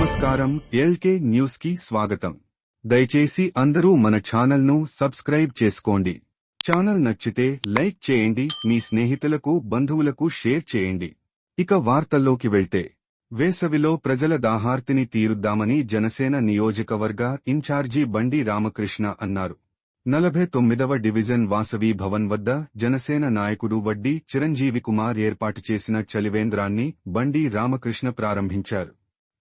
నమస్కారం ఎల్కే న్యూస్కి స్వాగతం. దయచేసి అందరూ మన ఛానల్ను సబ్స్క్రైబ్ చేసుకోండి. ఛానల్ నచ్చితే లైక్ చేయండి మీ స్నేహితులకు బంధువులకు షేర్ చేయండి. ఇక వార్తల్లోకి వెళ్తే వేసవిలో ప్రజల దాహార్తిని తీరుద్దామని జనసేన నియోజకవర్గ ఇన్ఛార్జి బండి రామకృష్ణ అన్నారు. నలభై తొమ్మిదవ డివిజన్ వాసవి భవన్ వద్ద జనసేన నాయకుడు వడ్డీ చిరంజీవి కుమార్ ఏర్పాటు చేసిన చలివేంద్రాన్ని బండి రామకృష్ణ ప్రారంభించారు.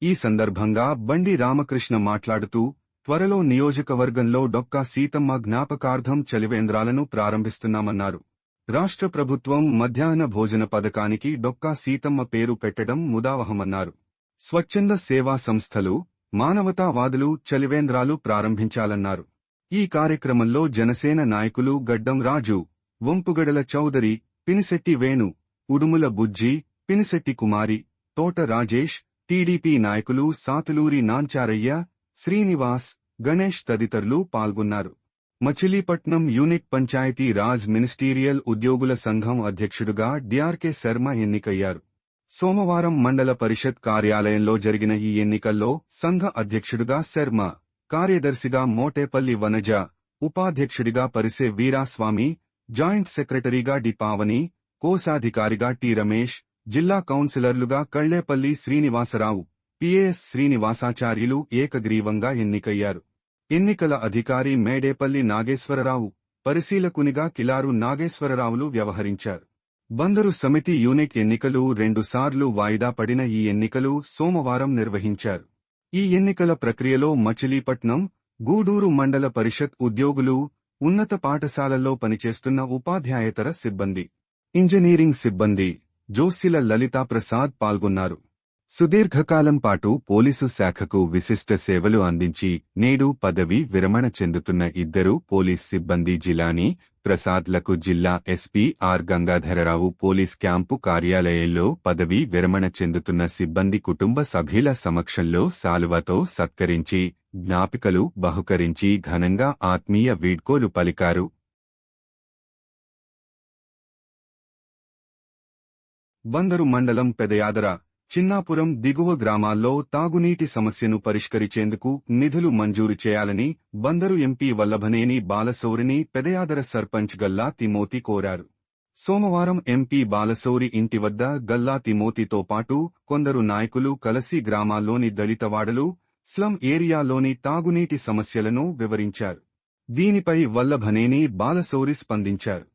ఈ సందర్భంగా బండి రామకృష్ణ మాట్లాడుతూ త్వరలో నియోజకవర్గంలో డొక్కా సీతమ్మ జ్ఞాపకార్థం చలివేంద్రాలను ప్రారంభిస్తున్నామన్నారు. రాష్ట్ర ప్రభుత్వం మధ్యాహ్న భోజన పథకానికి డొక్కా సీతమ్మ పేరు పెట్టడం ముదావహమన్నారు. స్వచ్ఛంద సేవా సంస్థలు మానవతావాదులు చలివేంద్రాలు ప్రారంభించాలన్నారు. ఈ కార్యక్రమంలో జనసేన నాయకులు గడ్డం రాజు వంపుగడల చౌదరి పినిశెట్టి వేణు ఉడుముల బుజ్జి పినిశెట్టి కుమారి తోట రాజేష్ టీడీపీ నాయకులు సాతులూరి నాంచారయ్య శ్రీనివాస్ గణేష్ తదితరులు పాల్గొన్నారు. మచిలీపట్నం యూనిట్ పంచాయతీ రాజ్ మినిస్టీరియల్ ఉద్యోగుల సంఘం అధ్యక్షుడుగా డిఆర్కే శర్మ ఎన్నికయ్యారు. సోమవారం మండల పరిషత్ కార్యాలయంలో జరిగిన ఈ ఎన్నికల్లో సంఘ అధ్యక్షుడుగా శర్మ కార్యదర్శిగా మోటేపల్లి వనజ ఉపాధ్యక్షుడిగా పరిసే వీరాస్వామి జాయింట్ సెక్రటరీగా డి పావని కోశాధికారిగా టి రమేష్ జిల్లా కౌన్సిలర్లుగా కళ్ళేపల్లి శ్రీనివాసరావు పిఏఎస్ శ్రీనివాసాచార్యులు ఏకగ్రీవంగా ఎన్నికయ్యారు. ఎన్నికల అధికారి మేడేపల్లి నాగేశ్వరరావు పరిశీలకునిగా కిలారు నాగేశ్వరరావులు వ్యవహరించారు. బందరు సమితి యూనిట్ ఎన్నికలు రెండుసార్లు వాయిదా పడిన ఈ ఎన్నికలు సోమవారం నిర్వహించారు. ఈ ఎన్నికల ప్రక్రియలో మచిలీపట్నం గూడూరు మండల పరిషత్ ఉద్యోగులు ఉన్నత పాఠశాలల్లో పనిచేస్తున్న ఉపాధ్యాయేతర సిబ్బంది ఇంజనీరింగ్ సిబ్బంది జోస్సిల లలితా ప్రసాద్ పాల్గొన్నారు. సుదీర్ఘకాలం పాటు పోలీసు శాఖకు విశిష్ట సేవలు అందించి నేడు పదవి విరమణ చెందుతున్న ఇద్దరు పోలీస్ సిబ్బంది జిలాని ప్రసాద్లకు జిల్లా SP R Gangadhararao police camp కార్యాలయంలో పదవి విరమణ చెందుతున్న సిబ్బంది కుటుంబ సభ్యుల సమక్షంలో సాలువతో సత్కరించి జ్ఞాపికలు బహుకరించి ఘనంగా ఆత్మీయ వీడ్కోలు పలికారు. బందరు మండలం పెదయాదర చిన్నాపురం దిగువ గ్రామాల్లో తాగునీటి సమస్యను పరిష్కరించేందుకు నిధులు మంజూరు చేయాలని బందరు ఎంపీ వల్లభనేని బాలసౌరిని పెదయాదర సర్పంచ్ గల్లా తిమోతి కోరారు. సోమవారం ఎంపీ బాలసౌరి ఇంటి వద్ద గల్లా తిమోతితో పాటు కొందరు నాయకులు కలసి గ్రామాల్లోని దళితవాడలు స్లమ్ ఏరియాలోని తాగునీటి సమస్యలను వివరించారు. దీనిపై వల్లభనేని బాలసౌరి స్పందించారు.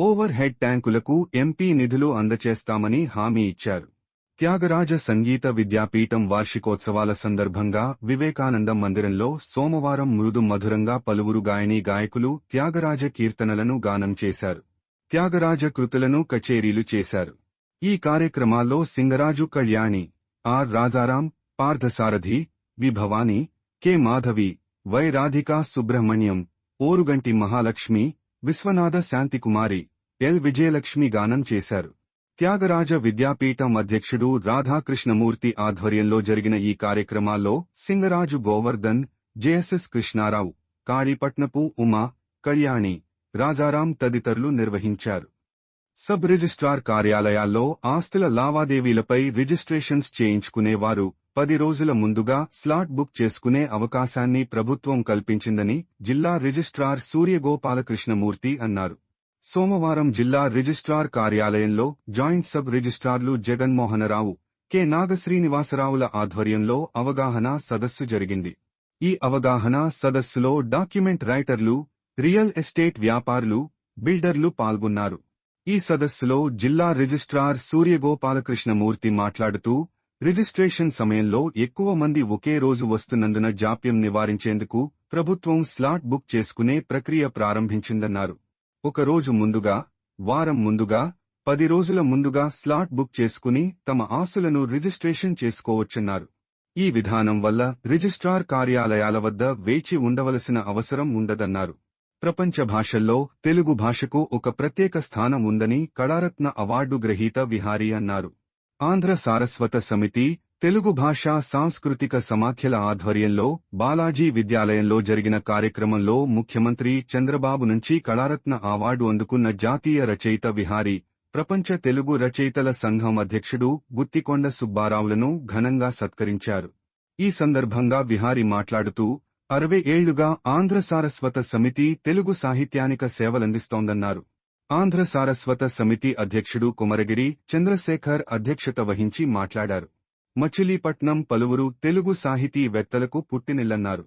ఓవర్ హెడ్ ట్యాంకులకు ఎంపీ నిధులు అందచేస్తామని హామీ ఇచ్చారు. త్యాగరాజ సంగీత విద్యాపీఠం వార్షికోత్సవాల సందర్భంగా వివేకానంద మందిరంలో సోమవారం మృదు మధురంగా పలువురు గాయని గాయకులు త్యాగరాజ కీర్తనలను గానం చేశారు. త్యాగరాజ కృతులను కచేరీలు చేశారు. ఈ కార్యక్రమాల్లో Singaraju Kalyani R Rajaram Parthasarathi Vibhavani K Madhavi Y Radhika Subrahmanyam Oruganti Mahalakshmi Vishwanatha Shanthikumari L Vijayalakshmi గానం చేశారు. త్యాగరాజ విద్యాపీఠం అధ్యక్షుడు రాధాకృష్ణమూర్తి ఆధ్వర్యంలో జరిగిన ఈ కార్యక్రమాల్లో సింగరాజు గోవర్ధన్ జేఎస్ఎస్ కృష్ణారావు కాళీపట్నపు ఉమా కళ్యాణి రాజారాం తదితరులు నిర్వహించారు. సబ్ రిజిస్ట్రార్ కార్యాలయాల్లో ఆస్తుల లావాదేవీలపై రిజిస్ట్రేషన్స్ చేయించుకునేవారు పది రోజుల ముందుగా స్లాట్ బుక్ చేసుకునే అవకాశాన్ని ప్రభుత్వం కల్పించిందని జిల్లా రిజిస్ట్రార్ సూర్యగోపాలకృష్ణమూర్తి అన్నారు. సోమవారం జిల్లా రిజిస్ట్రార్ కార్యాలయంలో జాయింట్ సబ్ రిజిస్ట్రార్లు జగన్మోహనరావు కె. నాగశ్రీనివాసరావుల ఆధ్వర్యంలో అవగాహన సదస్సు జరిగింది. ఈ అవగాహన సదస్సులో డాక్యుమెంట్ రైటర్లు రియల్ ఎస్టేట్ వ్యాపారులు బిల్డర్లు పాల్గొన్నారు. ఈ సదస్సులో జిల్లా రిజిస్ట్రార్ సూర్యగోపాలకృష్ణమూర్తి మాట్లాడుతూ రిజిస్ట్రేషన్ సమయంలో ఎక్కువ మంది ఒకే రోజు వస్తున్నందున జాప్యం నివారించేందుకు ప్రభుత్వం స్లాట్ బుక్ చేసుకునే ప్రక్రియ ప్రారంభించిందన్నారు. ఒక రోజు ముందుగా వారం ముందుగా పది రోజుల ముందుగా స్లాట్ బుక్ చేసుకుని తమ ఆస్తులను రిజిస్ట్రేషన్ చేసుకోవచ్చన్నారు. ఈ విధానం వల్ల రిజిస్ట్రార్ కార్యాలయాల వద్ద వేచి ఉండవలసిన అవసరం ఉండదన్నారు. ప్రపంచ భాషల్లో తెలుగు భాషకు ఒక ప్రత్యేక స్థానం ఉందని కళారత్న అవార్డు గ్రహీత విహారీ అన్నారు. ఆంధ్ర సారస్వత సమితి తెలుగు భాషా సాంస్కృతిక సమాఖ్యల ఆధ్వర్యంలో బాలాజీ విద్యాలయంలో జరిగిన కార్యక్రమంలో ముఖ్యమంత్రి చంద్రబాబు నుంచి కళారత్న అవార్డు అందుకున్న జాతీయ రచయిత విహారీ ప్రపంచ తెలుగు రచయితల సంఘం అధ్యక్షుడు గుత్తికొండ సుబ్బారావులను ఘనంగా సత్కరించారు. ఈ సందర్భంగా విహారి మాట్లాడుతూ అరవై ఏళ్ళుగా ఆంధ్ర సారస్వత సమితి తెలుగు సాహిత్యానిక సేవలందిస్తోందన్నారు. ఆంధ్ర సారస్వత సమితి అధ్యక్షుడు కుమరగిరి చంద్రశేఖర్ అధ్యక్షత వహించి మాట్లాడారు. మచిలీపట్నం పలువురు తెలుగు సాహితీవేత్తలకు పుట్టినిల్లన్నారు.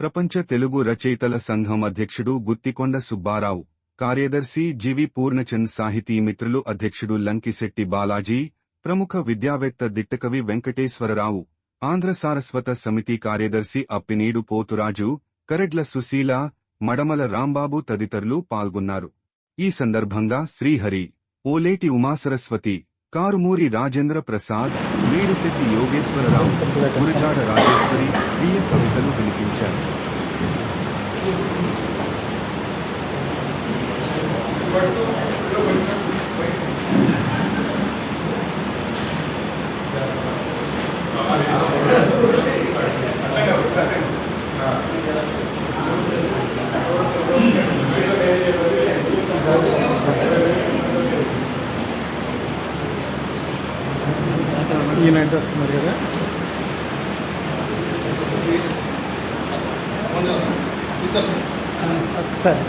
ప్రపంచ తెలుగు రచయితల సంఘం అధ్యక్షుడు గుత్తికొండ సుబ్బారావు కార్యదర్శి జివి పూర్ణచంద్ సాహితీ మిత్రులు అధ్యక్షుడు లంకిశెట్టి బాలాజీ ప్రముఖ విద్యావేత్త దిట్టకవి వెంకటేశ్వరరావు ఆంధ్ర సారస్వత సమితి కార్యదర్శి అప్పినీడు పోతురాజు కరెడ్ల సుశీల మడమల రాంబాబు తదితరులు పాల్గొన్నారు. ఈ సందర్భంగా శ్రీహరి ఓలేటి ఉమాసరస్వతి కారుమూరి రాజేంద్ర ప్రసాద్ మేడిశెట్టి యోగేశ్వరరావు గురజాడ రాజేశ్వరి స్వీయ కవి ఈయన అంటే వస్తున్నారు కదా. సరే.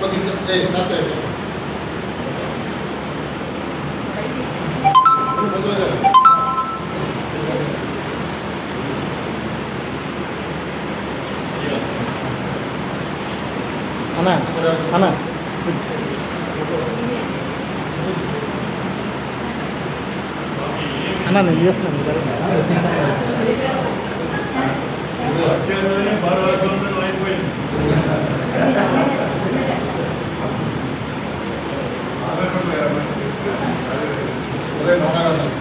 అన్న నేను చేస్తున్నాను కుమార్ గారిని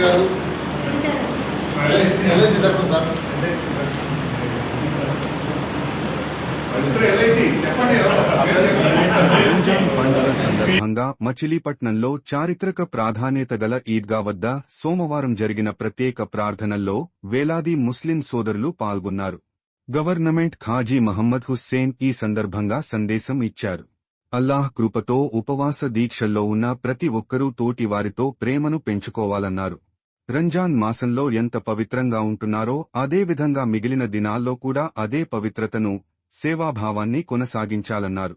గారు ఎల్ఐసి సార్. పండుగ సందర్భంగా మచిలీపట్నంలో చారిత్రక ప్రాధాన్యత గల ఈద్గా వద్ద సోమవారం జరిగిన ప్రత్యేక ప్రార్థనల్లో వేలాది ముస్లిం సోదరులు పాల్గొన్నారు. గవర్నమెంట్ ఖాజీ మహమ్మద్ హుస్సేన్ ఈ సందర్భంగా సందేశం ఇచ్చారు. అల్లాహ్ కృపతో ఉపవాస దీక్షల్లో ఉన్న ప్రతి ఒక్కరూ తోటి వారితో ప్రేమను పెంచుకోవాలన్నారు. రంజాన్ మాసంలో ఎంత పవిత్రంగా ఉంటున్నారో అదే విధంగా మిగిలిన దినాల్లో కూడా అదే పవిత్రతను సేవాభావాన్ని కొనసాగించాలన్నారు.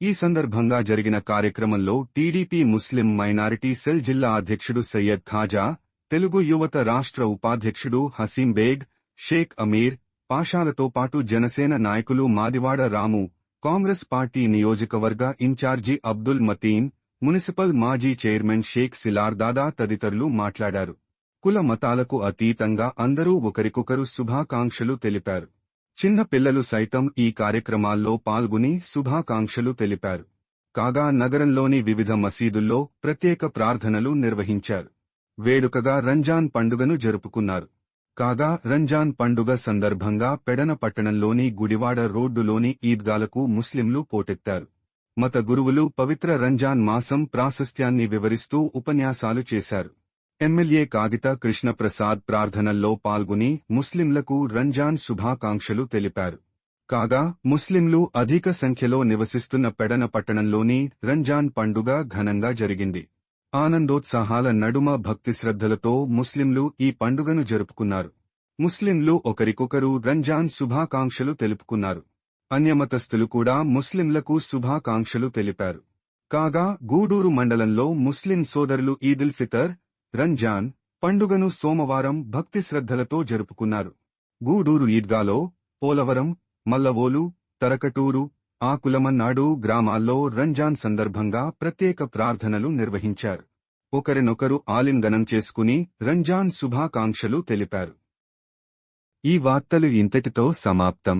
ఈ సందర్భంగా జరిగిన కార్యక్రమంలో టీడీపీ ముస్లిం మైనారిటీ సెల్ జిల్లా అధ్యక్షుడు సయ్యద్ ఖాజా తెలుగు యువత రాష్ట్ర ఉపాధ్యక్షుడు హసీం బేగ్ షేక్ అమీర్ పాషాలతో పాటు జనసేన నాయకులు మాదివాడ రాము కాంగ్రెస్ పార్టీ నియోజకవర్గ ఇన్ఛార్జి అబ్దుల్ మతీన్ మున్సిపల్ మాజీ చైర్మన్ షేక్ సిలార్ దాదా తదితరులు మాట్లాడారు. కుల మతాలకు అతీతంగా అందరూ ఒకరికొకరు శుభాకాంక్షలు తెలిపారు. చిన్న పిల్లలు సైతం ఈ కార్యక్రమాల్లో పాల్గొని శుభాకాంక్షలు తెలిపారు. కాగా నగరంలోని వివిధ మసీదుల్లో ప్రత్యేక ప్రార్థనలు నిర్వహించారు. వేడుకగా రంజాన్ పండుగను జరుపుకున్నారు. కాగా రంజాన్ పండుగ సందర్భంగా పెడన పట్టణంలోని గుడివాడ రోడ్డులోని ఈద్గాలకు ముస్లింలు పోటెత్తారు. మత గురువులు పవిత్ర రంజాన్ మాసం ప్రాశస్త్యాన్ని వివరిస్తూ ఉపన్యాసాలు చేశారు. ఎమ్మెల్యే కాగిత కృష్ణప్రసాద్ ప్రార్థనల్లో పాల్గొని ముస్లింలకు రంజాన్ శుభాకాంక్షలు తెలిపారు. కాగా ముస్లింలు అధిక సంఖ్యలో నివసిస్తున్న పెడన పట్టణంలోని రంజాన్ పండుగ ఘనంగా జరిగింది. ఆనందోత్సాహాల నడుమ భక్తిశ్రద్ధలతో ముస్లింలు ఈ పండుగను జరుపుకున్నారు. ముస్లింలు ఒకరికొకరు రంజాన్ శుభాకాంక్షలు తెలుపుకున్నారు. అన్యమతస్థులు కూడా ముస్లింలకు శుభాకాంక్షలు తెలిపారు. కాగా గూడూరు మండలంలో ముస్లిం సోదరులు ఈదుల్ ఫితర్ రంజాన్ పండుగను సోమవారం భక్తి శ్రద్ధలతో జరుపుకున్నారు. గూడూరు ఈద్గాలో పోలవరం మల్లవోలు తరకటూరు ఆ కులమన్నాడు గ్రామాల్లో రంజాన్ సందర్భంగా ప్రత్యేక ప్రార్థనలు నిర్వహించారు. ఒకరినొకరు ఆలింగనం చేసుకుని రంజాన్ శుభాకాంక్షలు తెలిపారు. ఈ వార్తలు ఇంతటితో సమాప్తం.